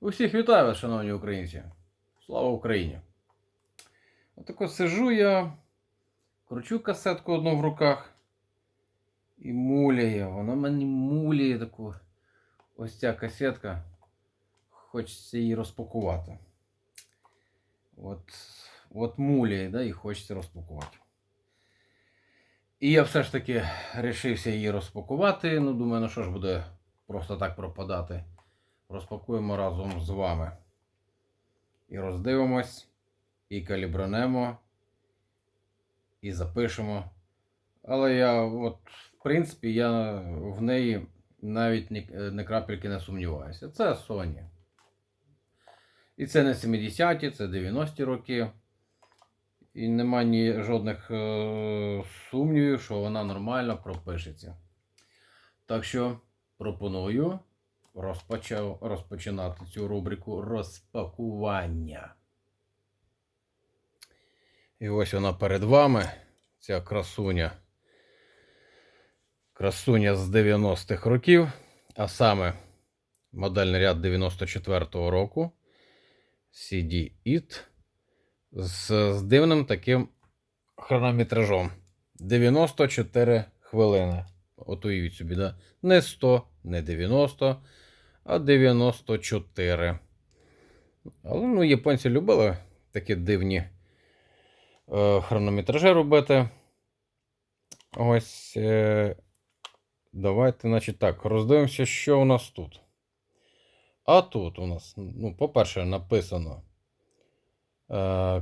Усіх вітаю шановні українці. Слава Україні! Отако сижу я, кручу касетку одну в руках і муляє. Вона мені муляє таку. Ось ця касетка. Хочеться її розпакувати. От, от муляє, да, і хочеться розпакувати. І я все ж таки рішився її розпакувати. Ну, думаю, ну що ж буде просто так пропадати. Розпакуємо разом з вами. І роздивимось, і калібранемо, і запишемо. Але я, от, в принципі, я в неї навіть ні, не крапельки не сумніваюся. Це Sony. І це не 70-ті, це 90-ті роки. І нема ні жодних е, сумнівів, що вона нормально пропишеться. Так що пропоную розпочав, розпочинати цю рубрику розпакування. І ось вона перед вами, ця красуня. Красуня з 90-х років, а саме модельний ряд 94-го року. CD IT з, з дивним таким хронометражом. 94 хвилини. От уявіть собі, да? не 100, не 90, а 94. Але ну, японці любили такі дивні е, хронометражі робити. Ось. Е, давайте, значить, так, роздивимося, що у нас тут. А тут у нас, ну, по-перше, написано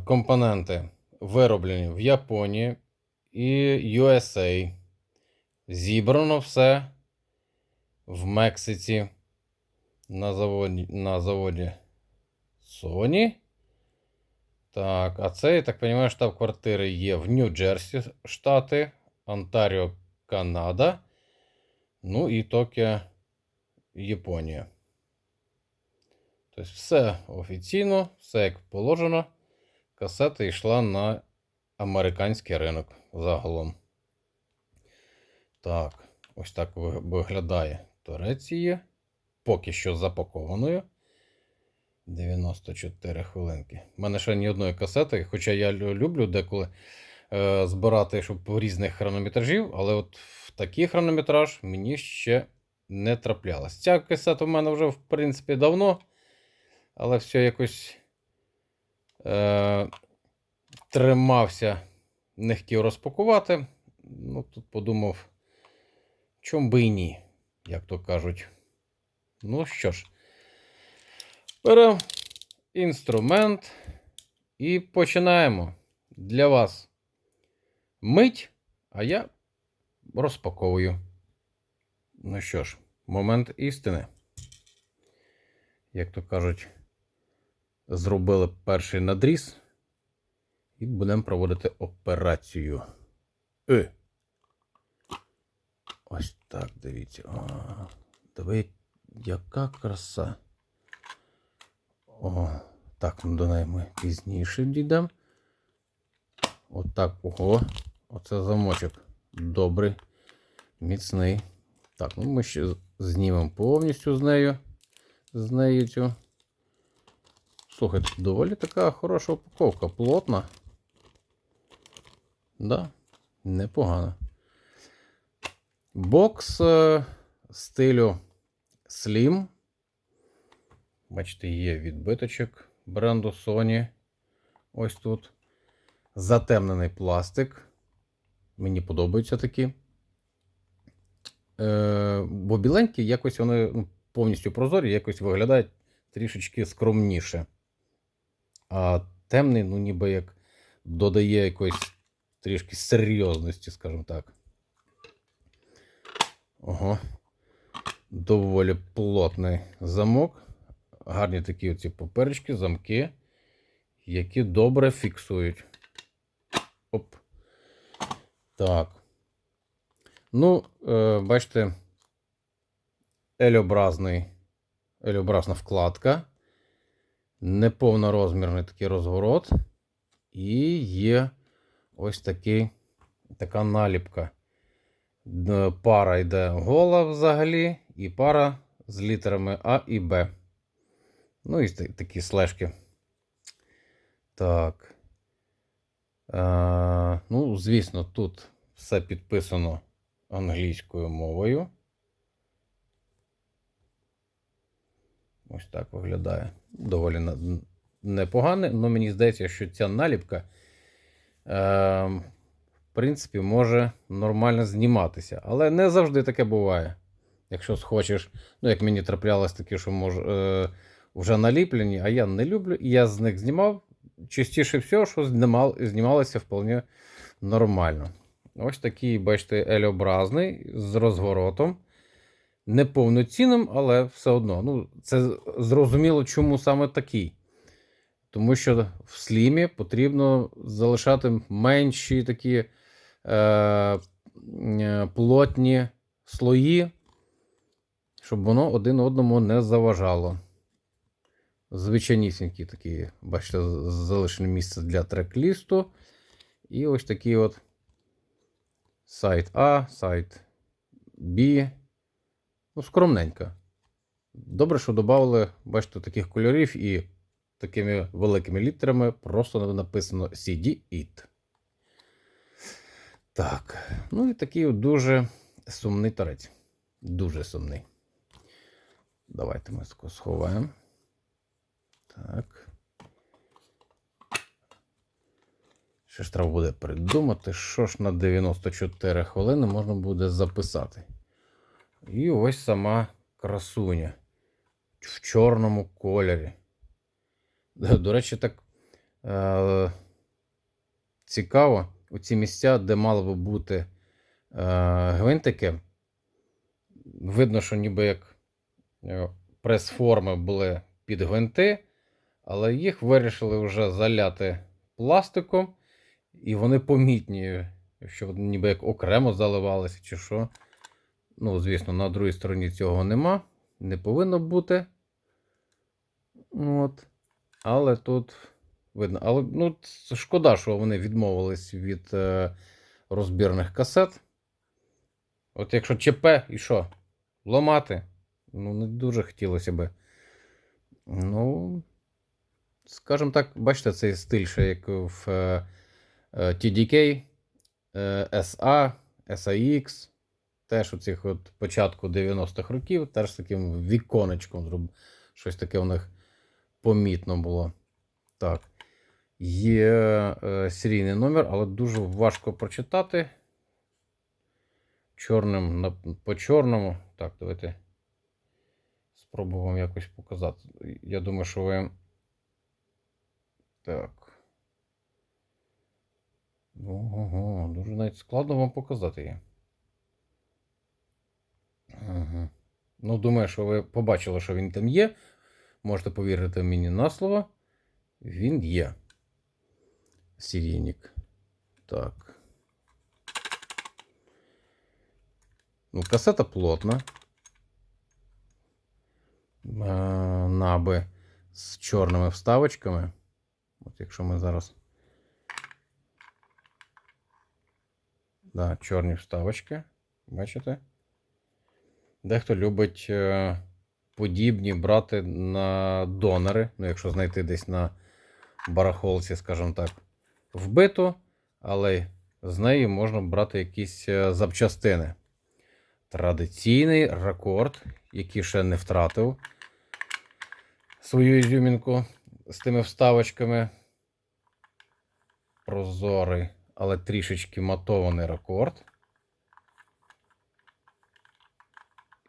компоненти вироблені в Японії і USA. Зібрано все в Мексиці на заводі, на заводі Sony. Так, а це, я так розумію, штаб-квартири є в Нью-Джерсі, Штати, Онтаріо, Канада. Ну і Токіо, Японія. Тобто все офіційно, все як положено. Касета йшла на американський ринок загалом. Так, ось так ви- виглядає Туреція. Поки що запакованою. 94 хвилинки. У мене ще ні одної касети, хоча я люблю деколи е, збирати, щоб різних хронометражів, але от в такий хронометраж мені ще не траплялось. Ця касета в мене вже, в принципі, давно, але все якось е, тримався, не хотів розпакувати. Ну, тут подумав, чом би і ні, як то кажуть. Ну що ж, беремо інструмент і починаємо. Для вас мить, а я розпаковую. Ну що ж, момент істини. Як то кажуть, зробили перший надріз і будемо проводити операцію. Е. Ось так, дивіться. А, диви, яка краса. О, так, ну до неї ми пізніше дійдемо. Отак, ого. Оце замочок. Добрий, міцний. Так, ну ми ще знімемо повністю з нею. З нею цю. Слухайте, доволі така хороша упаковка, плотна. Да, непогано. Бокс е, стилю Slim. Бачите, є відбиточок бренду Sony. Ось тут. Затемнений пластик. Мені подобаються такі. Е, бо біленькі, якось вони ну, повністю прозорі, якось виглядають трішечки скромніше. А темний, ну, ніби як додає якоїсь трішки серйозності, скажімо так. Ого. Доволі плотний замок. Гарні такі оці поперечки, замки, які добре фіксують. Оп. Так. Ну, е, бачите, L-образний, L-образна вкладка. Неповнорозмірний такий розворот. І є ось такий, така наліпка Пара йде гола взагалі, і пара з літерами А і Б. Ну, і такі слежки. Так. Е, ну, звісно, тут все підписано англійською мовою. Ось так виглядає. Доволі непогане, але мені здається, що ця наліпка, е, в принципі, може нормально зніматися. Але не завжди таке буває. Якщо схочеш, ну, як мені траплялось таке, що може, е, вже наліплені, а я не люблю, і я з них знімав. Частіше всього, що знімал, знімалося вполне нормально. Ось такий, бачите, L-образний з розворотом. Не повноцінним, але все одно. Ну, це зрозуміло, чому саме такий. Тому що в слімі потрібно залишати менші такі е, е, плотні слої, щоб воно один одному не заважало. Звичайнісінькі такі, бачите, з- залишене місце для трек-лісту. І ось такий от сайт А, сайт Б. Ну, скромненько. Добре, що додали, бачите, таких кольорів і такими великими літерами просто написано CD IT. Так. Ну і такий дуже сумний торець. Дуже сумний. Давайте ми сховаємо. Так. Ще ж треба буде придумати, що ж на 94 хвилини можна буде записати. І ось сама красуня в чорному кольорі. До речі, так е- цікаво, у ці місця, де мали би бути е- гвинтики, видно, що ніби як е, прес-форми були під гвинти, але їх вирішили вже заляти пластиком, і вони помітні, що ніби як окремо заливалися, чи що. Ну, звісно, на другій стороні цього нема, не повинно бути. От. Але тут видно. Але ну, шкода, що вони відмовились від е, розбірних касет. От якщо ЧП і що? Ломати? Ну, не дуже хотілося би. Ну, скажімо так, бачите, цей стиль, ще як в е, TDK, е, SA, SAX, теж у цих от початку 90-х років, теж таким віконечком щось таке у них помітно було. Так. Є е, серійний номер, але дуже важко прочитати. Чорним по чорному. Так, давайте спробую вам якось показати. Я думаю, що ви. Так. Ого, дуже навіть складно вам показати її. Ну, думаю, що ви побачили, що він там є. Можете повірити мені на слово. Він є. Серійник. Так. Ну, касета плотна. Е, Наби з чорними вставочками. От якщо ми зараз. Да, чорні вставочки. Бачите? Дехто любить е, подібні брати на донори. Ну, якщо знайти десь на барахолці, скажімо так, вбито, але з неї можна брати якісь е, запчастини. Традиційний рекорд, який ще не втратив свою ізюмінку з тими вставочками. Прозорий, але трішечки матований рекорд.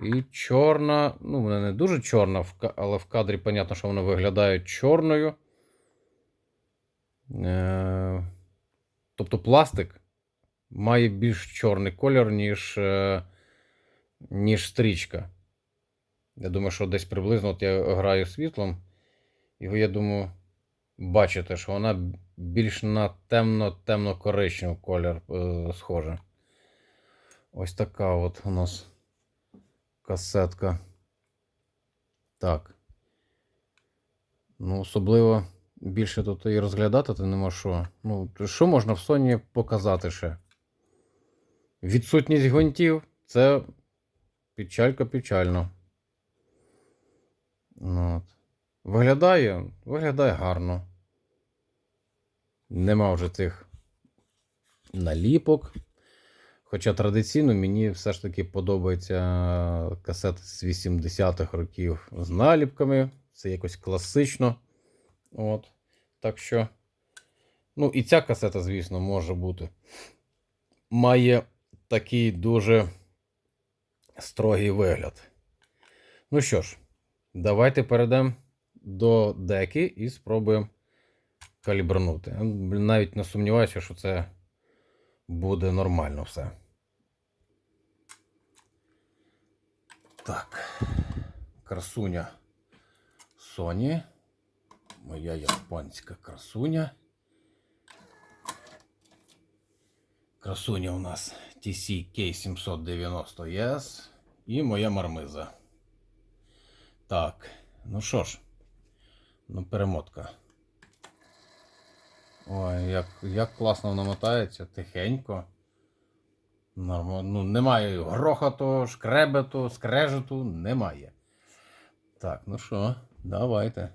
І чорна, ну, вона не дуже чорна, але в кадрі, понятно, що вона виглядає чорною. Е, Тобто пластик має більш чорний кольор, ніж, е, ніж стрічка. Я думаю, що десь приблизно от я граю світлом, і ви, я думаю, бачите, що вона більш на темно-темно-коричневий колір е, схожа. Ось така от у нас касетка. Так. Ну, особливо більше тут і розглядати, то нема що. Ну, що можна в Sony показати ще? відсутність гвинтів це печалька печально. Ну, От. Виглядає, виглядає гарно. Нема вже цих наліпок. Хоча традиційно мені все ж таки подобається касети з 80-х років з наліпками. Це якось класично. От. Так що. Ну, і ця касета, звісно, може бути. Має такий дуже строгий вигляд. Ну що ж, давайте перейдемо до деки і спробуємо калібрнути. Навіть не сумніваюся, що це буде нормально все. Так. Красуня Sony. Моя японська красуня. Красуня у нас TC K790S і моя мармиза. Так, ну що ж, ну перемотка. Ой, як, як класно вона мотається, тихенько. Нормально. Ну, немає грохоту, шкребету, скрежету, немає. Так, ну що, давайте.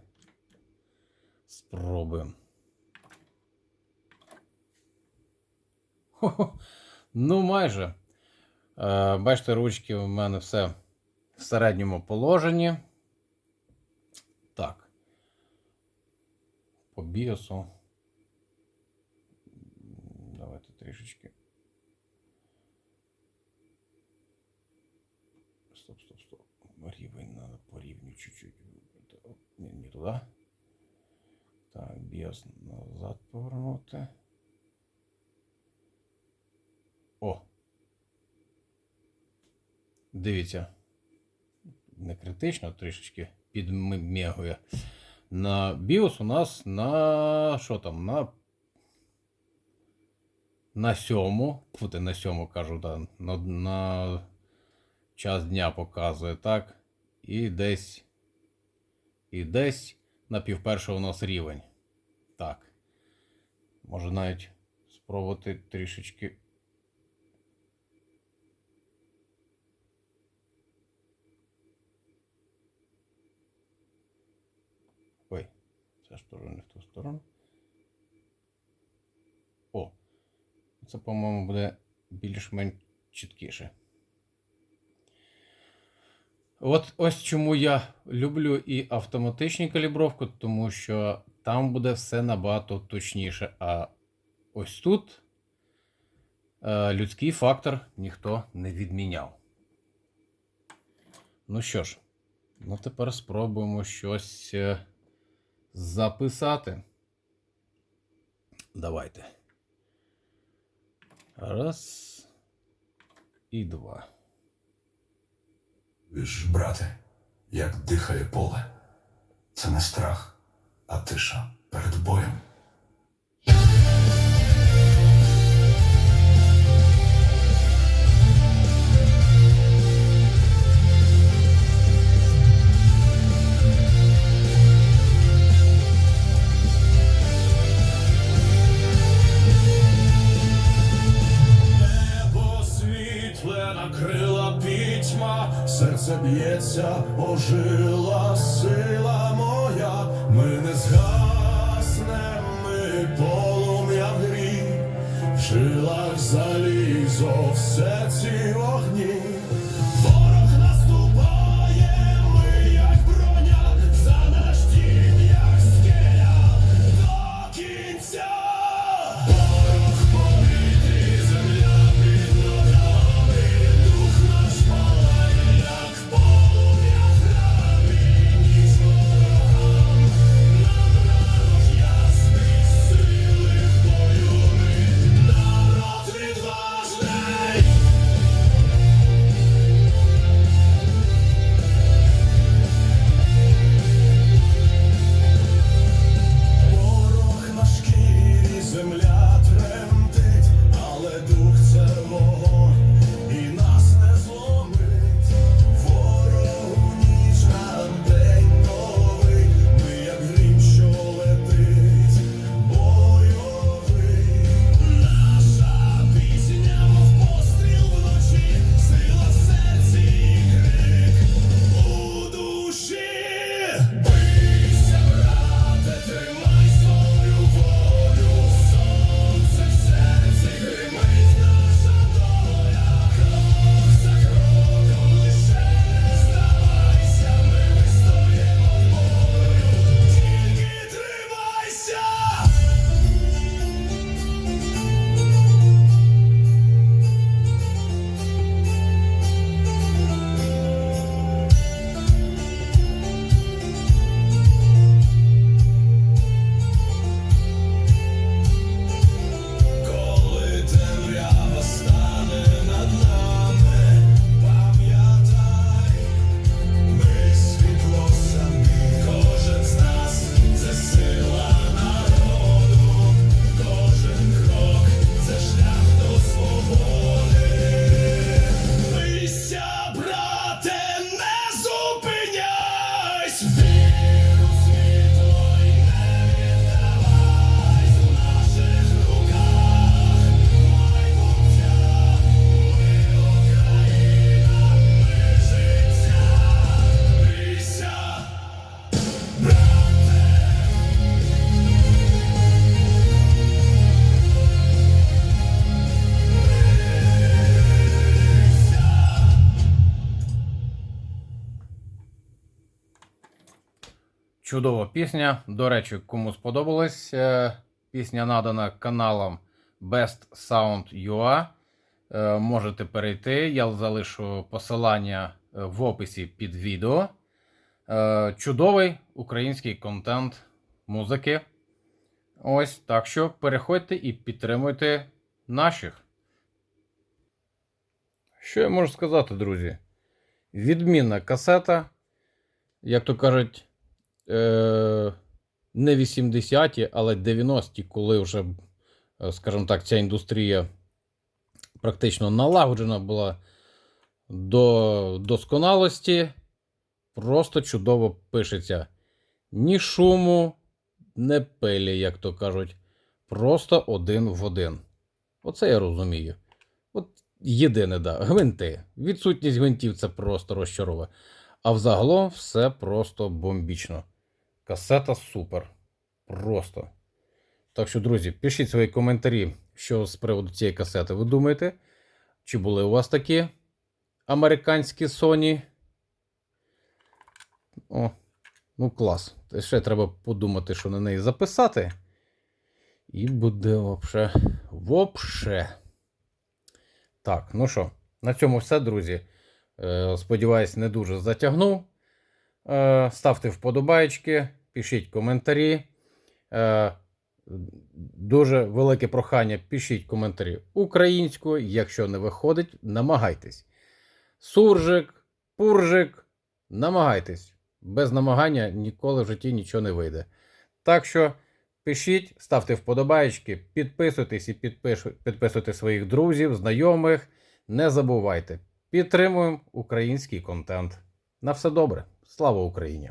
Спробуємо. Хо-хо. Ну, майже. Е, бачите, ручки у мене все в середньому положенні. Так. По біосу. Давайте трішечки. Стоп, стоп, стоп. Рівень надо по чуть-чуть. Ні, не туди. Так, біос назад повернути. О. Дивіться. Не критично, трішечки підмігує. На BIOS у нас на що там? На на сьому, фути на сьому кажу, да, на, на час дня показує, так? І десь і десь на півпершого у нас рівень. Так. Може навіть спробувати трішечки. Ой, це ж теж не в ту сторону. О! Це, по-моєму, буде більш-менш чіткіше. От ось чому я люблю і автоматичну калібровку, тому що там буде все набагато точніше. А ось тут е, людський фактор ніхто не відміняв. Ну що ж, ну тепер спробуємо щось е, записати. Давайте. Раз і два. Віж, брате, як дихає поле. Це не страх, а тиша перед боєм. Жилах залізо все ці вогні. Чудова пісня. До речі, кому сподобалась, е, пісня надана каналом Best Sound UA. Е, Можете перейти. Я залишу посилання е, в описі під відео. Чудовий український контент музики. Ось так що переходьте і підтримуйте наших. Що я можу сказати, друзі? Відмінна касета, як то кажуть, е, не 80-ті, але 90-ті, коли вже, е, скажімо так, ця індустрія практично налагоджена була до досконалості. Просто чудово пишеться. Ні шуму, не пилі, як то кажуть. Просто один в один. Оце я розумію. От єдине, да, гвинти. Відсутність гвинтів це просто розчаровує. А взагалом все просто бомбічно. Касета супер. Просто. Так що, друзі, пишіть свої коментарі, що з приводу цієї касети ви думаєте. Чи були у вас такі американські Sony? О, ну клас. Ще треба подумати, що на неї записати. І буде вообще. Вообще. Так, ну що, на цьому все, друзі. Е, сподіваюсь, не дуже затягнув. Е, ставте вподобайки, пишіть коментарі. Е, дуже велике прохання, пишіть коментарі українською. Якщо не виходить, намагайтесь. Суржик, пуржик, намагайтесь. Без намагання ніколи в житті нічого не вийде. Так що пишіть, ставте вподобайки, підписуйтесь і підписуйте своїх друзів, знайомих. Не забувайте. Підтримуємо український контент. На все добре. Слава Україні!